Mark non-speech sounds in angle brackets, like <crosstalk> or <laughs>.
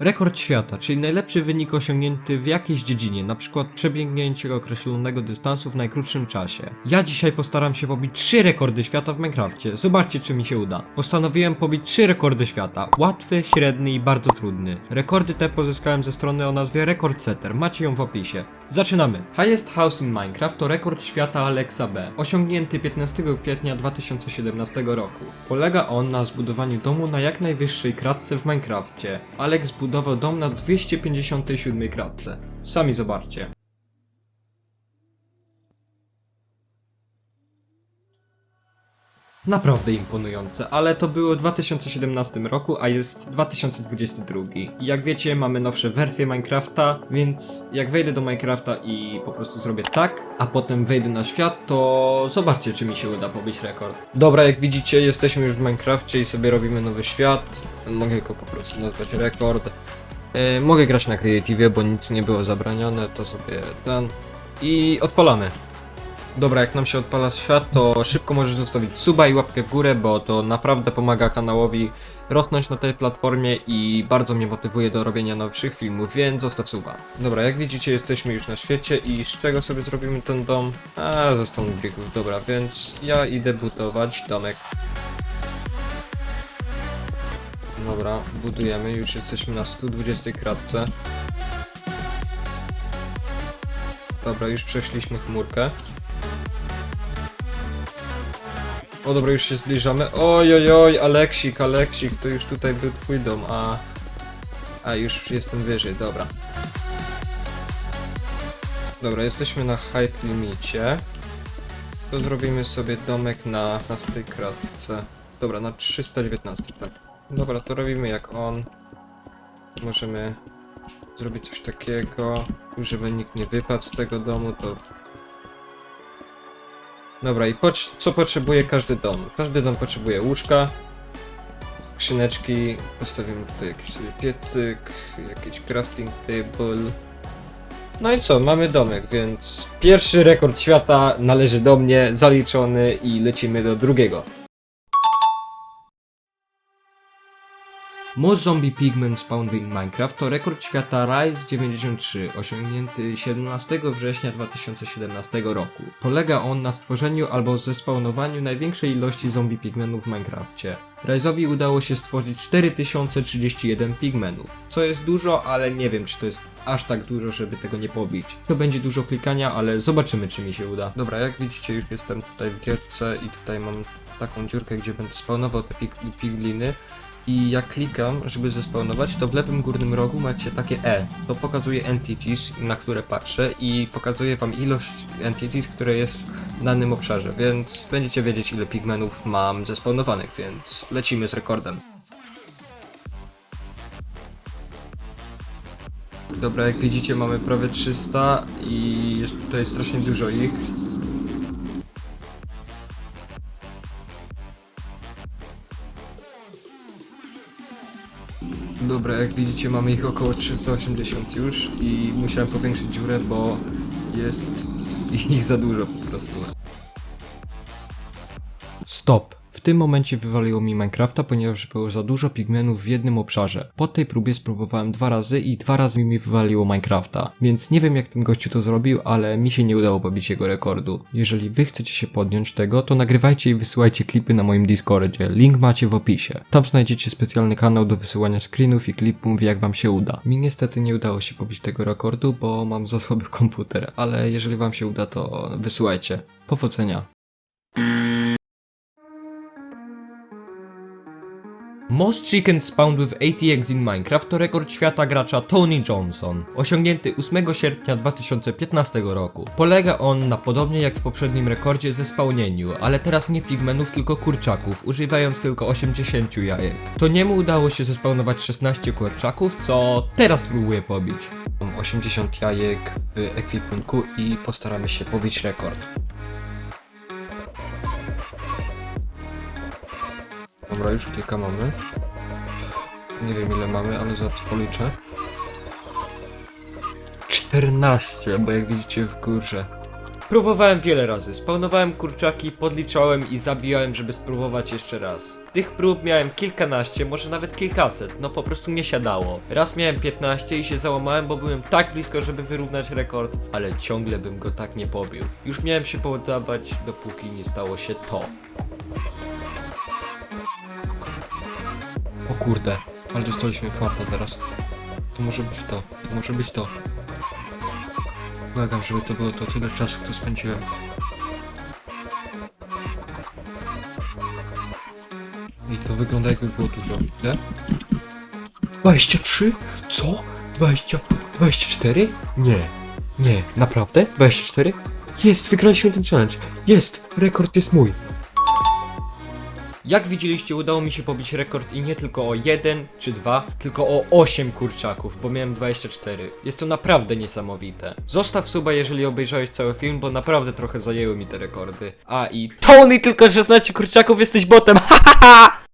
Rekord świata, czyli najlepszy wynik osiągnięty w jakiejś dziedzinie, np. przebiegnięcie określonego dystansu w najkrótszym czasie. Ja dzisiaj postaram się pobić 3 rekordy świata w Minecrafcie. Zobaczcie czy mi się uda. Postanowiłem pobić 3 rekordy świata. Łatwy, średni i bardzo trudny. Rekordy te pozyskałem ze strony o nazwie Record Setter. Macie ją w opisie. Zaczynamy. Highest House in Minecraft to rekord świata Alexa B, osiągnięty 15 kwietnia 2017 roku. Polega on na zbudowaniu domu na jak najwyższej kratce w Minecrafcie. Alex zbudował dom na 257 kratce. Sami zobaczcie. Naprawdę imponujące, ale to było w 2017 roku, a jest 2022. I jak wiecie, mamy nowsze wersje Minecrafta, więc jak wejdę do Minecrafta i po prostu zrobię tak, a potem wejdę na świat, to zobaczcie, czy mi się uda pobić rekord. Dobra, jak widzicie, jesteśmy już w Minecrafcie i sobie robimy nowy świat. Mogę go po prostu nazwać rekord. E, mogę grać na Creative, bo nic nie było zabranione, to sobie ten. I odpalamy. Dobra, jak nam się odpala świat, to szybko możesz zostawić suba i łapkę w górę, bo to naprawdę pomaga kanałowi rosnąć na tej platformie i bardzo mnie motywuje do robienia nowszych filmów, więc zostaw suba. Dobra, jak widzicie jesteśmy już na świecie i z czego sobie zrobimy ten dom? A, ze stąd biegów, dobra, więc ja idę budować domek. Dobra, budujemy, już jesteśmy na 120 kratce. Dobra, już przeszliśmy chmurkę. O dobra, już się zbliżamy. Oj, oj, oj, Aleksik, Aleksik, to już tutaj był twój dom, a... A, już jestem wyżej, dobra. Dobra, jesteśmy na height limicie. To zrobimy sobie domek na 15 kratce. Dobra, na 319, tak. Dobra, to robimy jak on. Możemy zrobić coś takiego, żeby nikt nie wypadł z tego domu, to Dobra, i co potrzebuje każdy dom? Każdy dom potrzebuje łóżka, skrzyneczki, postawimy tutaj jakiś sobie piecyk, jakiś crafting table. No i co, mamy domek, więc pierwszy rekord świata należy do mnie, zaliczony i lecimy do drugiego. Most Zombie Pigmen Spawned in Minecraft to rekord świata Rise 93, osiągnięty 17 września 2017 roku. Polega on na stworzeniu albo zespawnowaniu największej ilości zombie pigmenów w Minecrafcie. Rise'owi udało się stworzyć 4031 pigmenów, co jest dużo, ale nie wiem czy to jest aż tak dużo, żeby tego nie pobić. To będzie dużo klikania, ale zobaczymy czy mi się uda. Dobra, jak widzicie już jestem tutaj w gierce i tutaj mam taką dziurkę, gdzie będę spawnował te pig- pigliny i jak klikam, żeby zespawnować, to w lewym górnym rogu macie takie E. To pokazuje entities, na które patrzę i pokazuje wam ilość entities, które jest w danym obszarze, więc będziecie wiedzieć ile pigmenów mam zespawnowanych, więc lecimy z rekordem. Dobra, jak widzicie mamy prawie 300 i jest tutaj strasznie dużo ich. Dobra, jak widzicie mamy ich około 380 już i musiałem powiększyć dziurę, bo jest <laughs> ich za dużo po prostu. Stop! Tym momencie wywaliło mi Minecrafta, ponieważ było za dużo pigmenów w jednym obszarze. Po tej próbie spróbowałem dwa razy i dwa razy mi wywaliło Minecrafta. Więc nie wiem jak ten gościu to zrobił, ale mi się nie udało pobić jego rekordu. Jeżeli wy chcecie się podjąć tego, to nagrywajcie i wysyłajcie klipy na moim Discordzie. Link macie w opisie. Tam znajdziecie specjalny kanał do wysyłania screenów i klipów jak wam się uda. Mi niestety nie udało się pobić tego rekordu, bo mam za słaby komputer, ale jeżeli wam się uda, to wysyłajcie. Powodzenia. Most Chicken Spawned with 80 eggs in Minecraft to rekord świata gracza Tony Johnson, osiągnięty 8 sierpnia 2015 roku. Polega on na podobnie jak w poprzednim rekordzie ze spełnieniu, ale teraz nie pigmenów, tylko kurczaków, używając tylko 80 jajek. To niemu udało się zespawnować 16 kurczaków, co teraz spróbuję pobić. Mam 80 jajek w ekwipunku i postaramy się pobić rekord. Dobra, już kilka mamy. Nie wiem ile mamy, ale zaraz policzę. 14, bo jak widzicie w górze Próbowałem wiele razy, spawnowałem kurczaki, podliczałem i zabijałem, żeby spróbować jeszcze raz. Tych prób miałem kilkanaście, może nawet kilkaset, no po prostu nie siadało. Raz miałem 15 i się załamałem, bo byłem tak blisko, żeby wyrównać rekord, ale ciągle bym go tak nie pobił. Już miałem się poddawać, dopóki nie stało się to. O kurde, ale dostaliśmy kwarta teraz. To może być to, to może być to. Błagam, żeby to było to tyle czasu, co spędziłem. I to wygląda jakby było dużo. Ile? 23? Co? 20? 24? Nie. Nie, naprawdę? 24? Jest, wygraliśmy ten challenge. Jest, rekord jest mój. Jak widzieliście, udało mi się pobić rekord i nie tylko o jeden czy dwa, tylko o 8 kurczaków, bo miałem 24. Jest to naprawdę niesamowite. Zostaw suba, jeżeli obejrzałeś cały film, bo naprawdę trochę zajęły mi te rekordy. A i Tony tylko 16 kurczaków, jesteś botem, <laughs> ha ha ha!